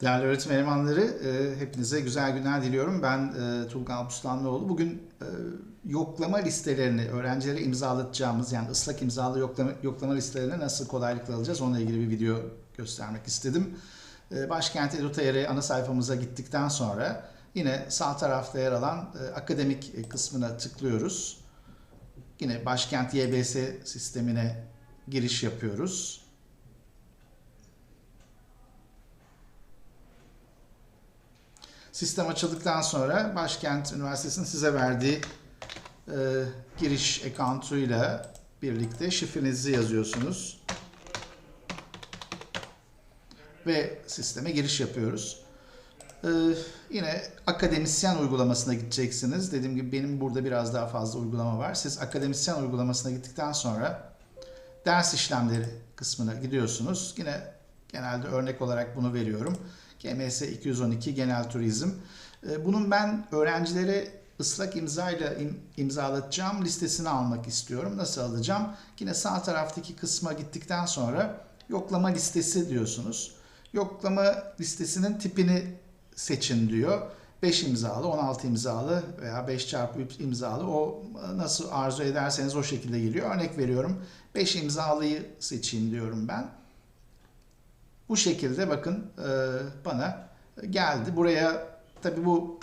Değerli öğretim elemanları, e, hepinize güzel günler diliyorum. Ben e, Tulga Alpuslanlıoğlu. Bugün e, yoklama listelerini öğrencilere imzalatacağımız, yani ıslak imzalı yoklama, yoklama listelerini nasıl kolaylıkla alacağız onunla ilgili bir video göstermek istedim. E, Başkent Edu.tr ana sayfamıza gittikten sonra yine sağ tarafta yer alan e, akademik kısmına tıklıyoruz. Yine Başkent YBS sistemine giriş yapıyoruz. Sistem açıldıktan sonra Başkent Üniversitesi'nin size verdiği e, giriş account'uyla birlikte şifrenizi yazıyorsunuz. Ve sisteme giriş yapıyoruz. E, yine akademisyen uygulamasına gideceksiniz. Dediğim gibi benim burada biraz daha fazla uygulama var. Siz akademisyen uygulamasına gittikten sonra ders işlemleri kısmına gidiyorsunuz. Yine genelde örnek olarak bunu veriyorum. KMS 212 Genel Turizm. Ee, Bunun ben öğrencilere ıslak imzayla im- imzalatacağım listesini almak istiyorum. Nasıl alacağım? Yine sağ taraftaki kısma gittikten sonra yoklama listesi diyorsunuz. Yoklama listesinin tipini seçin diyor. 5 imzalı, 16 imzalı veya 5 çarpı imzalı o nasıl arzu ederseniz o şekilde geliyor. Örnek veriyorum 5 imzalıyı seçeyim diyorum ben. Bu şekilde bakın e, bana geldi. Buraya tabi bu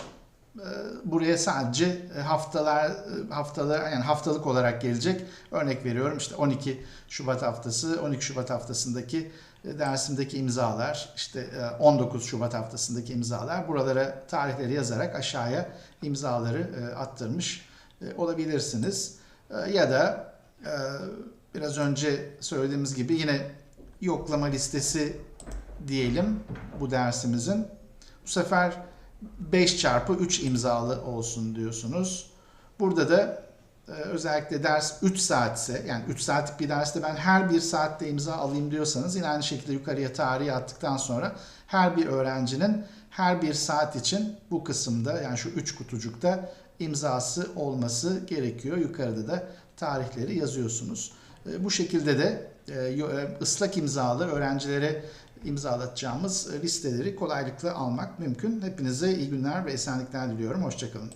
e, buraya sadece e, haftalar e, haftalar yani haftalık olarak gelecek. Örnek veriyorum işte 12 Şubat haftası, 12 Şubat haftasındaki e, dersimdeki imzalar, işte e, 19 Şubat haftasındaki imzalar. Buralara tarihleri yazarak aşağıya imzaları e, attırmış e, olabilirsiniz. E, Ya da e, biraz önce söylediğimiz gibi yine yoklama listesi diyelim bu dersimizin. Bu sefer 5 çarpı 3 imzalı olsun diyorsunuz. Burada da e, özellikle ders 3 saatse yani 3 saatlik bir derste ben her bir saatte imza alayım diyorsanız yine aynı şekilde yukarıya tarihi attıktan sonra her bir öğrencinin her bir saat için bu kısımda yani şu 3 kutucukta imzası olması gerekiyor. Yukarıda da tarihleri yazıyorsunuz. E, Bu şekilde de e, ıslak imzalı öğrencilere imzalatacağımız e, listeleri kolaylıkla almak mümkün. Hepinize iyi günler ve esenlikler diliyorum. Hoşçakalın.